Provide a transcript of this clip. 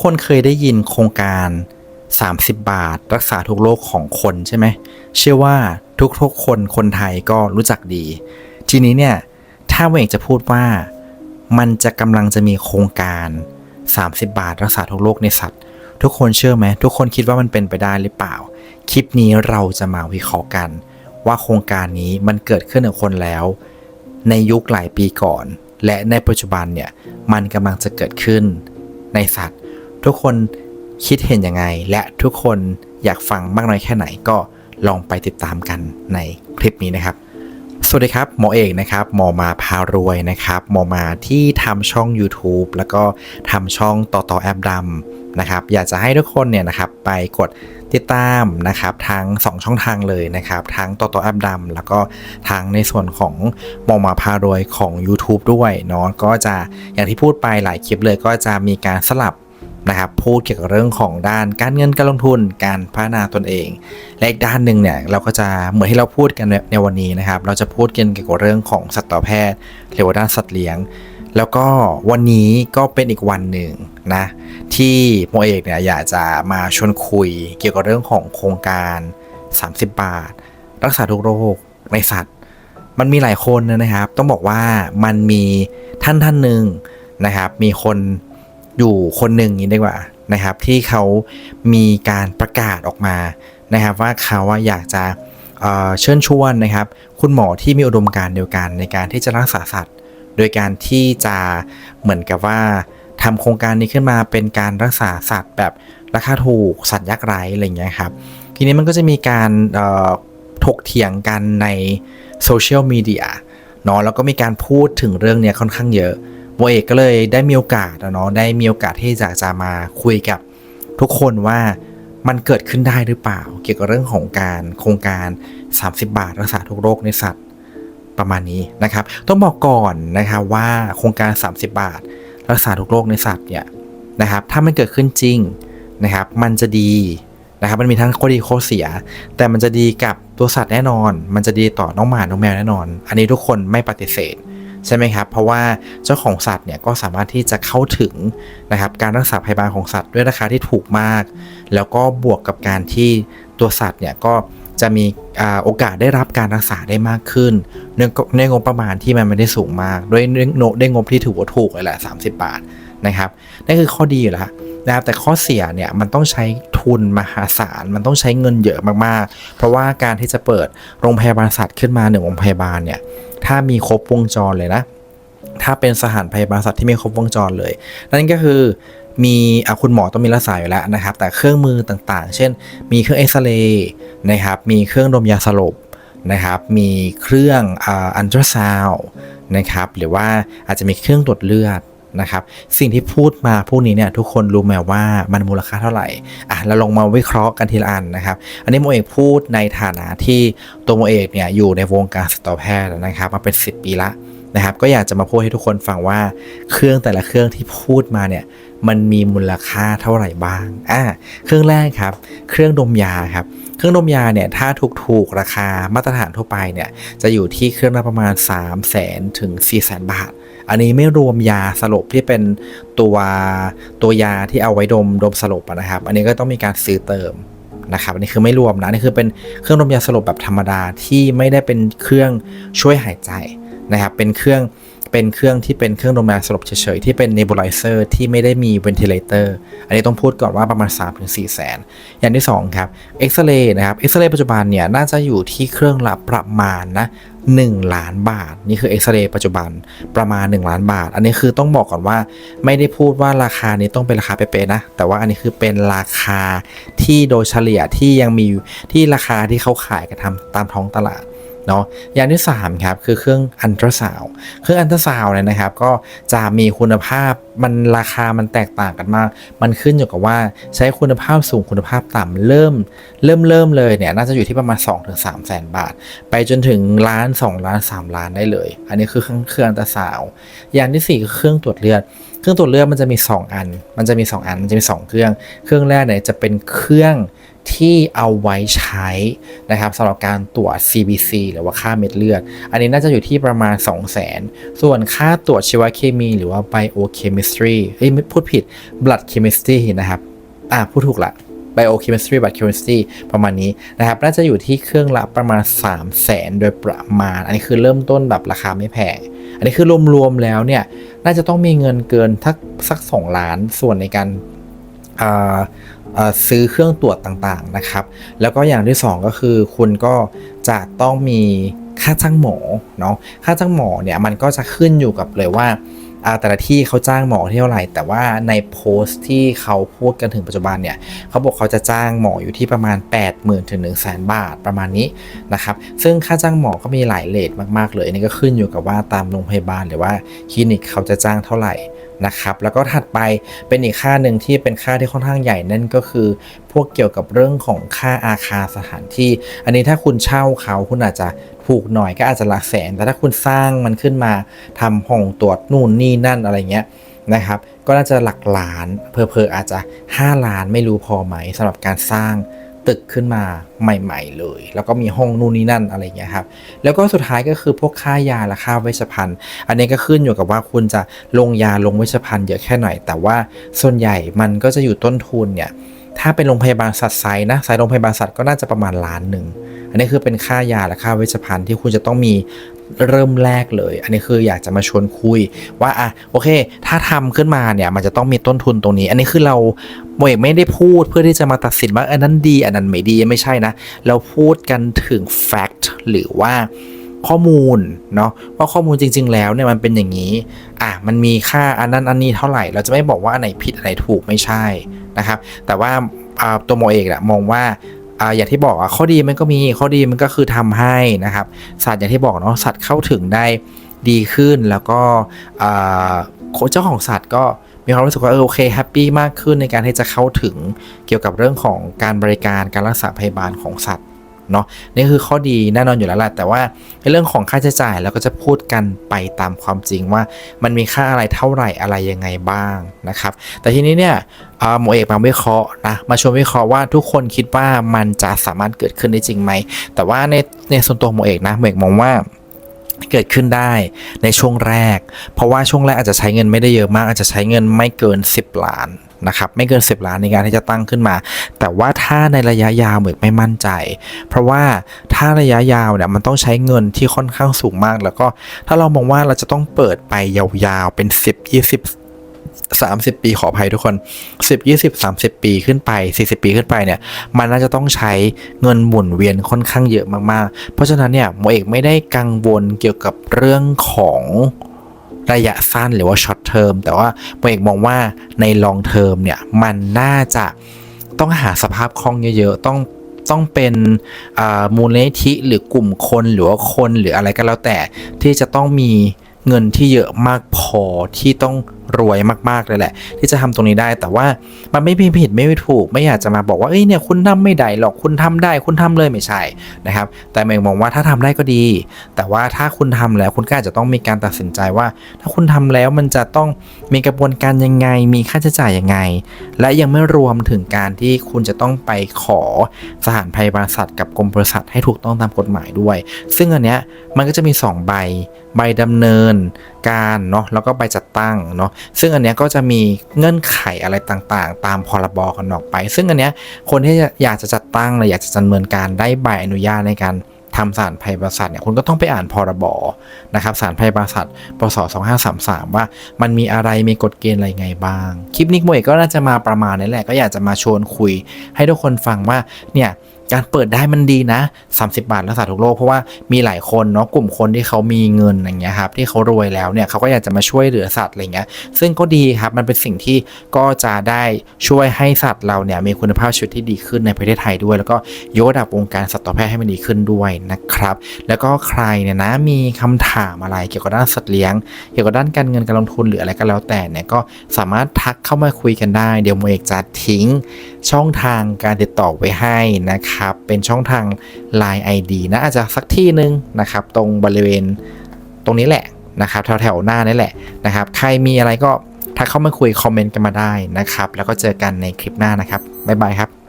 คนเคยได้ยินโครงการ 30 บาท รักษาทุกโรคของคนใช่ไหม เชื่อว่าทุกๆคนคนไทยก็รู้จักดี ทีนี้เนี่ย ถ้าเวงจะพูดว่ามันจะกำลังจะมีโครงการ 30 บาท รักษาทุกโรคในสัตว์ ทุกคนเชื่อไหม ทุกคนคิดว่ามันเป็นไปได้หรือเปล่า คลิปนี้เราจะมาวิเคราะห์กัน ว่าโครงการนี้มันเกิดขึ้นกับคนแล้ว ในยุคหลายปีก่อน และในปัจจุบันเนี่ยมันกำลังจะเกิดขึ้นในสัตว์ ทุกคนคิดเห็นยังไง และทุกคนอยากฟังมากน้อยแค่ไหนก็ลองไปติดตามกันในคลิปนี้นะครับ สวัสดีครับ หมอเอกนะครับ หมอมาพารวยนะครับ หมอมาที่ทำช่อง YouTube แล้วก็ทำช่องต่อต่อแอปดำนะครับ อยากจะให้ทุกคนเนี่ยนะครับไปกดติดตามนะครับทั้ง 2 ช่องทางเลยนะครับทั้งต่อต่อแอปดำแล้วก็ทั้งในส่วนของหมอมาพารวยของ YouTube ด้วยเนาะก็จะอย่างที่พูดไปหลายคลิปเลยก็จะมีการสลับ นะครับพูดเกี่ยวกับเรื่องของด้านการเงินการลงทุนการพัฒนาตนเอง และอีกด้านหนึ่งเนี่ยเราก็จะเหมือนที่เราพูดกันในในวันนี้นะครับ เราจะพูดกันเกี่ยวกับเรื่องของสัตวแพทย์หรือว่าด้านสัตว์เลี้ยง แล้วก็วันนี้ก็เป็นอีกวันหนึ่งนะที่โมเอกเนี่ยอยากจะมาชวนคุยเกี่ยวกับเรื่องของโครงการ 30 บาท รักษาทุกโรคในสัตว์ มันมีหลายคนนะครับ ต้องบอกว่ามันมีท่านท่านหนึ่งนะครับ มีคน อยู่คนหนึ่งนี้ดีกว่านะครับ ที่เขามีการประกาศออกมานะครับ ว่าเขาว่าอยากจะเเชิญชวนนะครับ คุณหมอที่มีอุดมการณ์เดียวกันในการที่จะรักษาสัตว์ โดยการที่จะเหมือนกับว่าทำโครงการนี้ขึ้นมาเป็นการรักษาสัตว์แบบราคาถูกสัตว์ยากไร้อะไรอย่างเงี้ยครับทีนี้มันก็จะมีการถกเถียงกันในโซเชียลมีเดียเนาะแล้วก็มีการพูดถึงเรื่องนี้ค่อนข้างเยอะ โมเอกก็เลยได้มีโอกาสอะเนาะได้มีโอกาสที่จะจะมาคุยกับทุกคนว่ามันเกิดขึ้นได้หรือเปล่า เกี่ยวกับเรื่องของการโครงการ 30 บาทรักษาทุกโรคในสัตว์ประมาณนี้นะครับ ต้องบอกก่อนนะครับว่าโครงการ 30 บาท รักษาทุกโรคในสัตว์เนี่ยนะครับถ้ามันเกิดขึ้นจริงนะครับ มันจะดีนะครับมันมีทั้งข้อดีข้อเสีย แต่มันจะดีกับตัวสัตว์แน่นอน มันจะดีต่อน้องหมาน้องแมวแน่นอน อันนี้ทุกคนไม่ปฏิเสธ ใช่ไหมครับ เพราะว่าเจ้าของสัตว์เนี่ยก็สามารถที่จะเข้าถึงนะครับการรักษาพยาบาลของสัตว์ด้วยราคาที่ถูกมาก แล้วก็บวกกับการที่ตัวสัตว์เนี่ยก็จะมีอโอกาสได้รับการรักษาได้มากขึ้นเนื่องในงบประมาณที่มันไม่ได้สูงมาก ด้วยด้งบที่ถือว่าถูกเลยแหละ30 บาทนะครับนั่นคือข้อดีอยู่แล้ว นะครับแต่ข้อเสียเนี่ยมันต้องใช้ทุนมหาศาลมันต้องใช้เงินเยอะมากๆ เพราะว่าการที่จะเปิดโรงพยาบาลสัตว์ขึ้นมาหนึ่งโรงพยาบาลเนี่ยถ้ามีครบวงจรเลยนะถ้าเป็นสถานพยาบาลสัตว์ที่ไมีครบวงจรเลย นั่นก็คือมีคุณหมอต้องมีรักษาอยู่แล้วนะครับ แต่เครื่องมือต่างๆ เช่น มีเครื่องเอ็กซเรย์นะครับ มีเครื่องดมยาสลบนะครับ มีเครื่องอันตราซาวนะครับ หรือว่าอาจจะมีเครื่องตรวจเลือด นะครับสิ่งที่พูดมาพวกนี้เนี่ยทุกคนรู้ไหมว่ามันมูลค่าเท่าไหร่อะเราลองมาวิเคราะห์กันทีละอันนะครับ อันนี้โมเอกพูดในฐานะที่ตัวโมเอกเนี่ยอยู่ในวงการสัตวแพทย์นะครับมาเป็น 10 ปีละนะครับก็อยากจะมาพูดให้ทุกคนฟังว่าเครื่องแต่ละเครื่องที่พูดมาเนี่ยมันมีมูลค่าเท่าไหร่บ้างอ่าเครื่องแรกครับ เครื่องดมยาครับเครื่องดมยาเนี่ยถ้าถูกๆราคามาตรฐานทั่วไปเนี่ยจะอยู่ที่เครื่องละประมาณ 3 0 0แสนถึง 4 0 0แสนบาท อันนี้ไม่รวมยาสลบที่เป็นตัวตัวยาที่เอาไว้ดมดมสลบนะครับ อันนี้ก็ต้องมีการซื้อเติมนะครับอันนี้คือไม่รวมนะนี่คือเป็นเครื่องดมยาสลบแบบธรรมดาที่ไม่ได้เป็นเครื่องช่วยหายใจนะครับ เป็นเครื่อง เป็นเครื่องที่เป็นเครื่องดมยาสลบเฉยๆ ที่เป็นเนบูไลเซอร์ที่ไม่ได้มีเวนทิเลเตอร์อันนี้ต้องพูดก่อนว่าประมาณ 3-4 แสน อย่างที่ 2 ครับเอ็กซเรย์นะครับเอ็กซเรย์ปัจจุบันเนี่ย น่าจะอยู่ที่เครื่องละประมาณนะ1 ล้านบาท นี่คือเอ็กซเรย์ปัจจุบันประมาณ 1 ล้านบาท อันนี้คือต้องบอกก่อนว่าไม่ได้พูดว่าราคานี้ต้องเป็นราคาเป๊ะๆนะ แต่ว่าอันนี้คือเป็นราคาที่โดยเฉลี่ยที่ยังมีที่ราคาที่เขาขายกันทำตามท้องตลาด เนาะอย่างที่3ครับคือเครื่องอันตราซาวเครื่องอันตราซาวเนี่ยนะครับก็จะมีคุณภาพมันราคามันแตกต่างกันมาก มันขึ้นอยู่กับว่าใช้คุณภาพสูงคุณภาพต่ำเริ่ม เริ่มเริ่มเลยเนี่ยน่าจะอยู่ที่ประมาณ 2-3แสนบาท ไปจนถึงล้าน 2 ล้าน 3 ล้านได้เลย อันนี้คือเครื่องเครื่องอันตราซาวอย่างที่สี่คือเครื่องตรวจเลือดเครื่องตรวจเลือดมันจะมี 2 อัน มันจะมี 2 อัน มันจะมี 2 เครื่อง เครื่องแรกเนี่ยจะเป็นเครื่อง ที่เอาไว้ใช้นะครับสำหรับการตรวจ CBC หรือว่าค่าเม็ดเลือด อันนี้น่าจะอยู่ที่ประมาณ 2 0 0 0 0 0 ส่วนค่าตรวจชีวเคมี หรือว่า biochemistry เอ้ยพูดผิด blood chemistry นะครับอ่าพูดถูกละ biochemistry blood chemistry ประมาณนี้นะครับ น่าจะอยู่ที่เครื่องละประมาณ 3 0 0 0 0 0โดยประมาณ อันนี้คือเริ่มต้นแบบราคาไม่แพง อันนี้คือรวมๆแล้วเนี่ย น่าจะต้องมีเงินเกินทักสัก 2 ล้านส่วนในการ ซื้อเครื่องตรวจต่างๆนะครับ แล้วก็อย่างที่ 2 ก็คือคุณก็จะต้องมีค่าจ้างหมอเนาะค่าจ้างหมอเนี่ยมันก็จะขึ้นอยู่กับเลยว่าแต่ละที่เขาจ้างหมอเท่าไหร่ แต่ว่าในโพสต์ที่เขาพูดกันถึงปัจจุบันเนี่ยเขาบอกเขาจะจ้างหมออยู่ที่ประมาณ 80,000ถึง1 0 0 0 0 0 บาทประมาณนี้นะครับซึ่งค่าจ้างหมอก็มีหลายเลทมากๆเลยนนี้ก็ขึ้นอยู่กับว่าตามโรงพยาบาลหรือว่าคลินิกเขาจะจ้างเท่าไหร่ นะครับ แล้วก็ถัดไปเป็นอีกค่าหนึ่งที่เป็นค่าที่ค่อนข้างใหญ่นั่นก็คือ พวกเกี่ยวกับเรื่องของค่าอาคารสถานที่ อันนี้ถ้าคุณเช่าเขาคุณอาจจะถูกหน่อยก็อาจจะหลักแสน แต่ถ้าคุณสร้างมันขึ้นมาทำห้องตรวจนู่นนี่นั่นอะไรเงี้ยนะครับ ก็น่าจะหลักล้านเพอเพออาจจะ 5 ล้านไม่รู้พอไหมสำหรับการสร้าง ตึกขึ้นมาใหม่ ๆ เลย แล้วก็มีห้องนู่นนี่นั่นอะไรเงี้ยครับแล้วก็สุดท้ายก็คือพวกค่ายาและค่าเวชภัณฑ์ อันนี้ก็ขึ้นอยู่กับว่าคุณจะลงยาลงเวชภัณฑ์เยอะแค่ไหน แต่ว่าส่วนใหญ่มันก็จะอยู่ต้นทุนเนี่ยถ้าเป็นโรงพยาบาลสัตว์ไซส์นะไซส์โรงพยาบาลสัตว์ก็น่าจะประมาณล้านหนึ่ง อันนี้คือเป็นค่ายาและค่าเวชภัณฑ์ที่คุณจะต้องมีเริ่มแรกเลย อันนี้คืออยากจะมาชวนคุยว่าอะโอเค ถ้าทำขึ้นมาเนี่ยมันจะต้องมีต้นทุนตรงนี้ อันนี้คือเราโมเอกไม่ได้พูดเพื่อที่จะมาตัดสินว่าอันนั้นดี อันนั้นไม่ดีไม่ใช่นะ เราพูดกันถึง fact หรือว่าข้อมูลเนาะว่าข้อมูลจริง ๆ แล้วเนี่ยมันเป็นอย่างนี้อะมันมีค่าอันนั้นอันนี้เท่าไหร่ เราจะไม่บอกว่าอันไหนผิดอันไหนถูกไม่ใช่นะครับ แต่ว่าอ่าตัวโมเอกอะมองว่า อ่าอย่างที่บอกอะข้อดีมันก็มีข้อดีมันก็คือทำให้นะครับ สัตว์อย่างที่บอกเนาะสัตว์เข้าถึงได้ดีขึ้นแล้วก็เจ้าของสัตว์ก็มีความรู้สึกว่าเออโอเคแฮปปี้มากขึ้นในการที่จะเข้าถึงเกี่ยวกับเรื่องของการบริการการรักษาพยาบาลของสัตว์ เนาะนี่คือข้อดีแน่นอนอยู่แล้วแหละแต่ว่าในเรื่องของค่าใช้จ่ายเราก็จะพูดกันไปตามความจริงว่ามันมีค่าอะไรเท่าไหร่อะไรยังไงบ้างนะครับ แต่ทีนี้เนี่ยหมอเอกมาวิเคราะห์นะมาชวนวิเคราะห์ว่าทุกคนคิดว่ามันจะสามารถเกิดขึ้นได้จริงไหม แต่ว่าในในส่วนตัวหมอเอกนะหมอเอกมองว่าเกิดขึ้นได้ในช่วงแรก เพราะว่าช่วงแรกอาจจะใช้เงินไม่ได้เยอะมาก อาจจะใช้เงินไม่เกิน 10 ล้าน นะครับไม่เกิน 10 ล้านในการที่จะตั้งขึ้นมา แต่ว่าถ้าในระยะยาวเหมือนไม่มั่นใจ เพราะว่าถ้าระยะยาวเนี่ยมันต้องใช้เงินที่ค่อนข้างสูงมาก แล้วก็ถ้าเรามองว่าเราจะต้องเปิดไปยาวๆเป็น 10 20 30 ปีขออภัยทุกคน 10 20 30 ปีขึ้นไป 40 ปีขึ้นไปเนี่ย มันน่าจะต้องใช้เงินหมุนเวียนค่อนข้างเยอะมากๆ เพราะฉะนั้นเนี่ยโมเอกไม่ได้กังวลเกี่ยวกับเรื่องของ ระยะสั้นหรือว่าช็อตเทอมแต่ว่าโมเอกมองว่าในลองเทอมเนี่ยมันน่าจะต้องหาสภาพคล่องเยอะๆ ต้องต้องเป็นมูลนิธิหรือกลุ่มคนหรือว่าคนหรืออะไรก็แล้วแต่ที่จะต้องมีเงินที่เยอะมากพอที่ต้อง รวยมากๆเลยแหละ ที่จะทำตรงนี้ได้ แต่ว่ามันไม่มีผิดไม่มีถูก ไม่อยากจะมาบอกว่าเอ้ยเนี่ยคุณทำไม่ได้หรอกคุณทำได้ คุณทำเลยไม่ใช่นะครับ แต่เมย์มองว่าถ้าทำได้ก็ดี แต่ว่าถ้าคุณทำแล้วคุณก็อาจจะต้องมีการตัดสินใจว่า ถ้าคุณทำแล้วมันจะต้องมีกระบวนการยังไง มีค่าใช้จ่ายยังไง และยังไม่รวมถึงการที่คุณจะต้องไปขอสถานพยาบาลสัตว์กับกรมปศุสัตว์ให้ถูกต้องตามกฎหมายด้วย ซึ่งอันเนี้ยมันก็จะมี 2 ใบ ใบดำเนินการเนาะแล้วก็ใบจัดตั้งเนาะซึ่งอันเนี้ยก็จะมีเงื่อนไขอะไรต่างๆ ตามพรบกันออกไป ซึ่งอันเนี้ยคนที่อยากจะจัดตั้งหรืออยากจะดำเนินการได้ใบอนุญาตในการทำสารพยาบาลสัตว์เนี่ยคุณก็ต้องไปอ่านพรบนะครับสารพยาบาลสัตว์ปศ2533 ว่ามันมีอะไรมีกฎเกณฑ์อะไรไงบ้าง คลิปนี้มวยก็น่าจะมาประมาณนี้แหละก็อยากจะมาชวนคุย ให้ทุกคนฟังว่าเนี่ย การเปิดได้มันดีนะ 30 บาทรักษาทุกโรคเพราะว่ามีหลายคนเนาะกลุ่มคนที่เขามีเงินอย่างเงี้ยครับที่เขารวยแล้วเนี่ยเขาก็อยากจะมาช่วยเหลือสัตว์อะไรเงี้ยซึ่งก็ดีครับมันเป็นสิ่งที่ก็จะได้ช่วยให้สัตว์เราเนี่ยมีคุณภาพชีวิตที่ดีขึ้นในประเทศไทยด้วย แล้วก็ยกระดับวงการสัตวแพทย์ให้มันดีขึ้นด้วยนะครับ แล้วก็ใครเนี่ยนะมีคำถามอะไรเกี่ยวกับด้านสัตว์เลี้ยง เกี่ยวกับด้านการเงินการลงทุนหรืออะไรก็แล้วแต่เนี่ยก็สามารถทักเข้ามาคุยกันได้ เดี๋ยวโมเอกจะทิ้งช่องทางการติดต่อไว้ให้นะครับ เป็นช่องทาง Line ID นะอาจจะสักที่หนึ่งนะครับ ตรงบริเวณตรงนี้แหละนะครับแถวๆหน้านี่แหละนะครับ ใครมีอะไรก็ทักเข้ามาคุยคอมเมนต์กันมาได้นะครับ แล้วก็เจอกันในคลิปหน้านะครับบ๊ายบายครับ